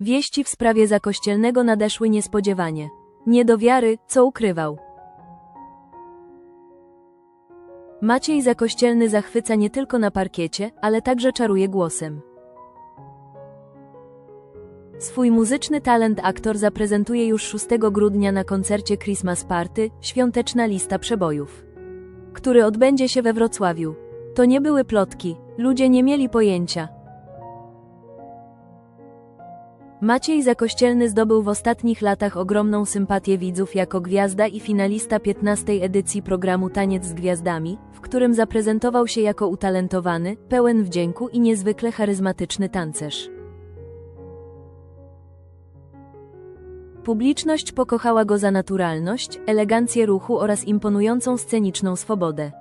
Wieści w sprawie zakościelnego nadeszły niespodziewanie. Nie do wiary, co ukrywał. Maciej Zakościelny zachwyca nie tylko na parkiecie, ale także czaruje głosem. Swój muzyczny talent aktor zaprezentuje już 6 grudnia na koncercie Christmas Party, świąteczna lista przebojów, który odbędzie się we Wrocławiu. To nie były plotki, ludzie nie mieli pojęcia. Maciej Zakościelny zdobył w ostatnich latach ogromną sympatię widzów jako gwiazda i finalista 15. edycji programu Taniec z Gwiazdami, w którym zaprezentował się jako utalentowany, pełen wdzięku i niezwykle charyzmatyczny tancerz. Publiczność pokochała go za naturalność, elegancję ruchu oraz imponującą sceniczną swobodę.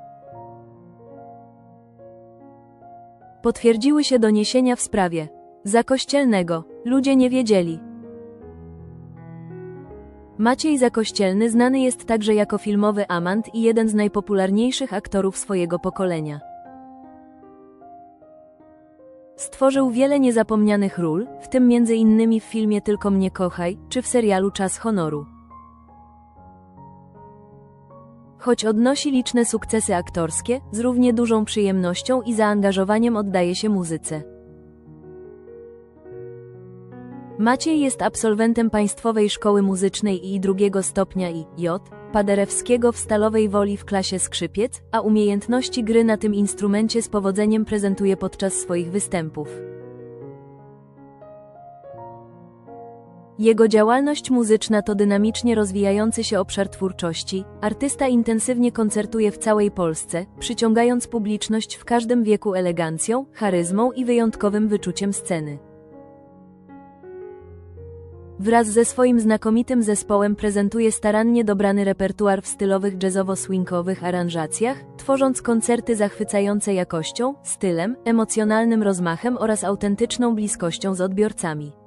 Potwierdziły się doniesienia w sprawie Zakościelnego. Ludzie nie wiedzieli. Maciej Zakościelny znany jest także jako filmowy amant i jeden z najpopularniejszych aktorów swojego pokolenia. Stworzył wiele niezapomnianych ról, w tym innymi w filmie Tylko mnie kochaj, czy w serialu Czas honoru. Choć odnosi liczne sukcesy aktorskie, z równie dużą przyjemnością i zaangażowaniem oddaje się muzyce. Maciej jest absolwentem Państwowej Szkoły Muzycznej i drugiego stopnia i J. Paderewskiego w Stalowej Woli w klasie skrzypiec, a umiejętności gry na tym instrumencie z powodzeniem prezentuje podczas swoich występów. Jego działalność muzyczna to dynamicznie rozwijający się obszar twórczości. Artysta intensywnie koncertuje w całej Polsce, przyciągając publiczność w każdym wieku elegancją, charyzmą i wyjątkowym wyczuciem sceny. Wraz ze swoim znakomitym zespołem prezentuje starannie dobrany repertuar w stylowych jazzowo-swingowych aranżacjach, tworząc koncerty zachwycające jakością, stylem, emocjonalnym rozmachem oraz autentyczną bliskością z odbiorcami.